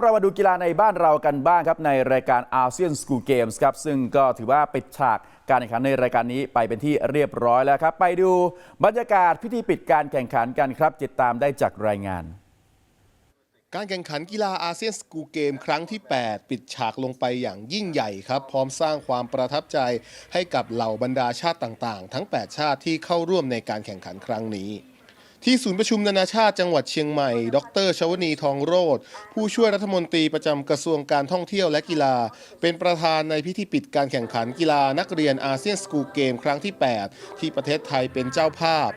เรามาดูกีฬาในบ้านเรากันบ้างครับ ในรายการอาเซียนสกูเกมส์ครับ ซึ่งก็ถือว่าปิดฉากการแข่งขันในรายการนี้ไปเป็นที่เรียบร้อยแล้วครับ ไปดูบรรยากาศพิธีปิดการแข่งขันกันครับ ติดตามได้จากรายงานการแข่งขันกีฬาอาเซียนสกูเกม ครั้งที่ 8 ปิดฉากลงไปอย่างยิ่งใหญ่ครับ พร้อมสร้างความประทับใจให้กับเหล่าบรรดาชาติต่างๆ ทั้ง 8 ชาติที่เข้าร่วมในการแข่งขันครั้งนี้ ที่ศูนย์ประชุมนานาชาติจังหวัดเชียงใหม่ ดรชวนีทองโรธผู้ช่วยรัฐมนตรีประจำกระทรวงการท่องเที่ยวและกีฬา เป็นประธานในพิธีปิดการแข่งขันกีฬานักเรียนอาเซียนสกูเกมครั้งที่ 8 ที่ประเทศไทยเป็นเจ้าภาพ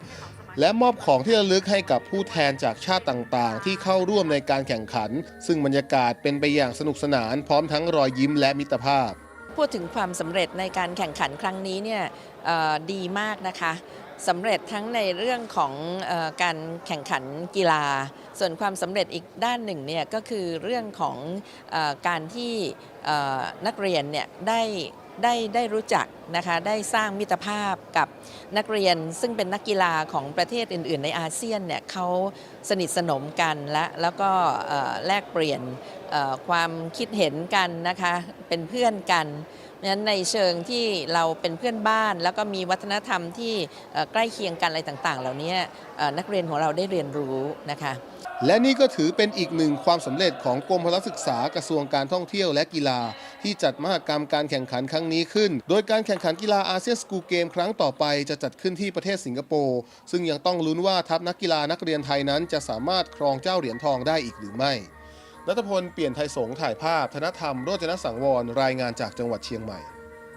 และมอบของที่ระลึกให้กับผู้แทนจากชาติต่างๆ ที่เข้าร่วมในการแข่งขัน ซึ่งบรรยากาศเป็นไปอย่างสนุกสนานพร้อมทั้งรอยยิ้มและมิตรภาพพูดถึงความสำเร็จในการแข่งขันครั้งนี้เนี่ยดีมากนะคะ สำเร็จทั้งในเรื่องของอการแข่งขันกีฬา ส่วนความสำเร็จอีกด้านหนึ่งเนี่ยก็คือเรื่องของอการที่นักเรียนเนี่ยได้ ได้ได้รู้จักนะคะได้สร้างมิตรภาพกับนักเรียนซึ่งเป็นนักกีฬาของประเทศอื่น ๆ ในอาเซียนเนี่ยเขาสนิทสนมกันและแล้วก็แลกเปลี่ยนความคิดเห็นกันนะคะเป็นเพื่อนกันเพราะฉะนั้นในเชิงที่เราเป็นเพื่อนบ้าน แล้วก็มีวัฒนธรรมที่ใกล้เคียงกันอะไรต่าง ๆ เหล่านี้นักเรียนของเราได้เรียนรู้นะคะ และนี่ก็ถือเป็นอีกหนึ่งความสำเร็จของกรมพลศึกษากระทรวงการท่องเที่ยวและกีฬา ที่จัดมหกรรมการแข่งขันครั้งนี้ขึ้น โดยการแข่งขันกีฬาอาเซียนสกูเกมครั้งต่อไปจะจัดขึ้นที่ประเทศสิงคโปร์ซึ่งยังต้องลุ้นว่าทัพนักกีฬานักเรียนไทยนั้นจะสามารถครองเจ้าเหรียญทองได้อีกหรือไม่นัทพลเปลี่ยนไทยสงถ่ายภาพ ธนธรรมโรจนสังวรรายงานจากจังหวัดเชียงใหม่